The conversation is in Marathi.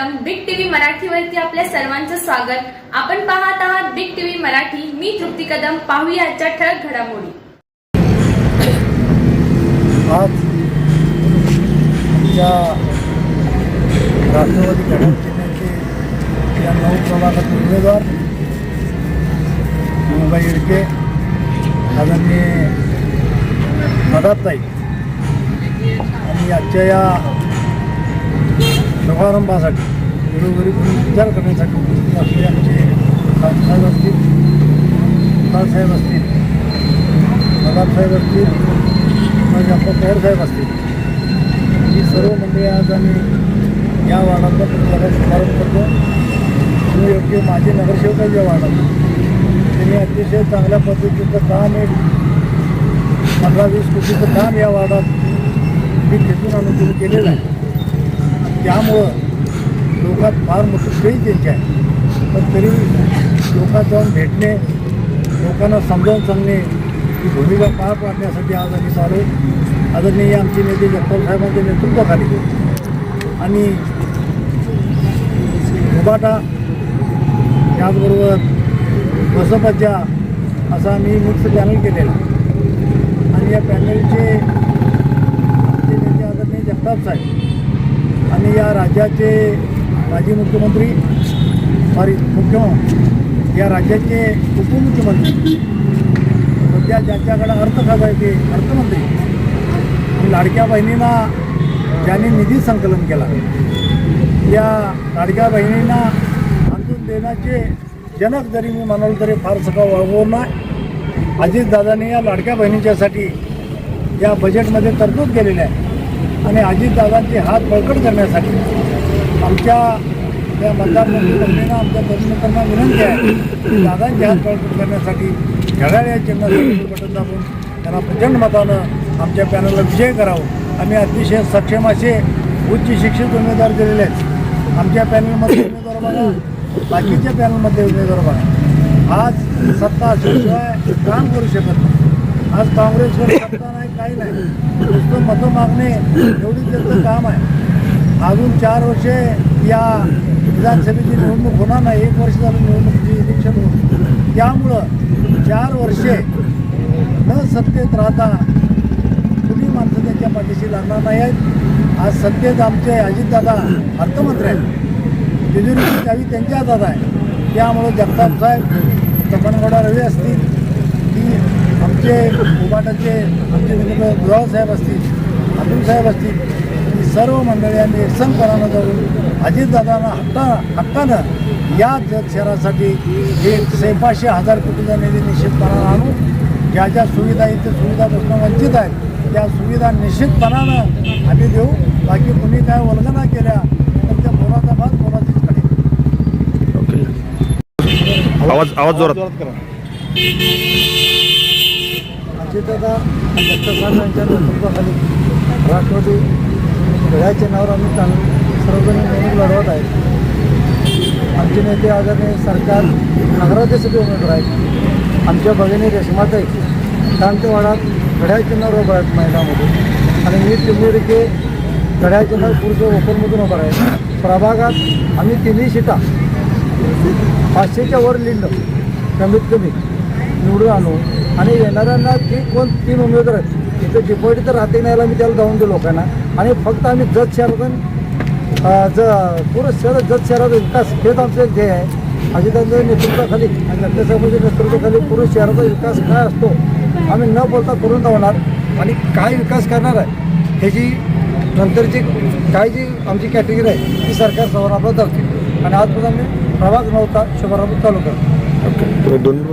सर्वप्रथम बिग टीव्ही मराठीवरती आपल्या सर्वांचं स्वागत. आपण पाहत आहात बिग टीव्ही मराठी. मी तृप्ती कदम. पाहूया आजच्या ठळक घडामोडी. आज आमच्या राष्ट्रवादी घटक सेनेचे या नऊ प्रभागात उमेदवार मुंबई इडके आदरणीय मदाताई आणि आजच्या या शुभारंभासाठी घरोघरी फिरून विचार करण्यासाठी उपस्थित असले आमचे साहेब असतील साहेब असतील बाबासाहेब असतील माझे आपला पवार साहेब असतील. ही सर्व मंडळी आज आम्ही या वार्डातला प्रचाराचा शुभारंभ करतो. मी योग्य माझे नगरसेवक आहे या वार्डात त्यांनी अतिशय चांगल्या पद्धतीचं काम एक पंधरा वीस कोटीचं काम या वार्डात मी खेचून आणून केलेलं आहे. त्यामुळं लोकात फार मोठं सोयी त्यांची आहे. पण तरी लोकात जाऊन भेटणे लोकांना समजावून सांगणे ही भूमिका पार पाडण्यासाठी आज आम्ही चालू आदरणीय आमचे नेते जगपाल साहेबांच्या नेतृत्वाखाली आणि उबाटा त्याचबरोबर बसपाच्या असा आम्ही मिक्स पॅनल केलेला. आणि या पॅनलचे आमचे नेते आदरणीय जगताप साहेब आणि या राज्याचे माजी मुख्यमंत्री सॉरी मुख्यमंत्री या राज्याचे उपमुख्यमंत्री सध्या ज्यांच्याकडं अर्थ खात्याचे अर्थमंत्री. लाडक्या बहिणींना ज्यांनी निधी संकलन केला या लाडक्या बहिणींना आणून देण्याचे जनक जरी मी म्हणालो तरी फार सगळं वाढवून नाही. अजितदादांनी या लाडक्या बहिणींच्यासाठी या बजेटमध्ये तरतूद केलेली आहे. आणि अजितदादांचे हात बळकट करण्यासाठी आमच्या या मतदारसंघ आमच्या तरुणांना विनंती आहे की दादांचे हात बळकट करण्यासाठी घड्याळ या चिन्हासाठी बटन दाबून त्यांना प्रचंड मतानं आमच्या पॅनलला विजय करावं. आम्ही अतिशय सक्षम असे उच्च शिक्षित उमेदवार दिलेले आहेत. आमच्या पॅनलमध्ये उमेदवार बघा. बाकीच्या पॅनलमध्ये उमेदवार बघा. आज सत्ता असल्याशिवाय काम करू शकत नाही. आज काँग्रेसवर सत्ता नाही काही नाही. नुसतं मतं मागणे एवढीच त्यांचं काम आहे. अजून चार वर्षे या विधानसभेची निवडणूक होणार नाही. एक वर्ष झालं निवडणुकीची इलेक्शन होऊन. त्यामुळं चार वर्षे न सत्तेत राहता कुणी माणसं त्यांच्या पाठीशी लागणार नाही आहेत. आज सत्तेत आमचे अजितदादा अर्थमंत्री आहेत. तिजोरीची चावी त्यांच्या हातात आहे. त्यामुळं जगताप साहेब तपनगौडा रवी असतील की आमचे उबाटाचे आमचे मित्र साहेब असतील अतुल साहेब असतील ही सर्व मंडळी एकसंगपणानं जाऊन अजितदादांना हक्का हक्कानं या जग शहरासाठी एक सेपाशे हजार कोटीचा निधी निश्चितपणानं आणू ज्या ज्या सुविधा इथे सुविधापासून वंचित आहेत त्या सुविधा निश्चितपणानं आम्ही देऊ. बाकी कुणी काय वल्गना केल्या तर त्या मोराचा भाग मोराचीच कडे आवाज आवाज जोरात. अजितदादा दत्तसाहेब यांच्या नेतृत्वाखाली राष्ट्रवादी घड्या चिन्हावर आम्ही चांग सर्वजण निवडणूक लढवत आहेत. आमचे नेते आदरणीय सरकार नगराध्यक्षाचे उमेदवार आहेत. आमच्या भगिनी रेशमाताई शांतवाडात घड्या चिन्हावर उभा आहेत महिलामध्ये आणि मी टिंबुरिके घड्याळ चिन्हावर पुरुष ओपनमधून उभा आहे प्रभागात आम्ही तिन्ही शिटा पाचशेच्या वर लिहिलं कमीत कमी निवडून आणू. आणि येणाऱ्यांना ती कोण तीन उमेदवार आहेत. इथं डिपॉझिट तर राहते नाही मी त्याला जाऊन देऊ लोकांना. आणि फक्त आम्ही जत शहरातून ज पूर्ण शहरात जत शहराचा विकास हेच आमचं एक ध्येय आहे. अजितांच्या नेतृत्वाखाली आणि दत्तसाहेबांच्या नेतृत्वाखाली पूर्ण शहराचा विकास काय असतो आम्ही न बोलता करून धावणार आणि काय विकास करणार आहे ह्याची नंतरची काय जी आमची कॅटेगरी आहे ती सरकार समोर आपलं धरते. आणि आजपासून आम्ही प्रभाग नव्हता शुभारंभ चालू करतो दोन्ही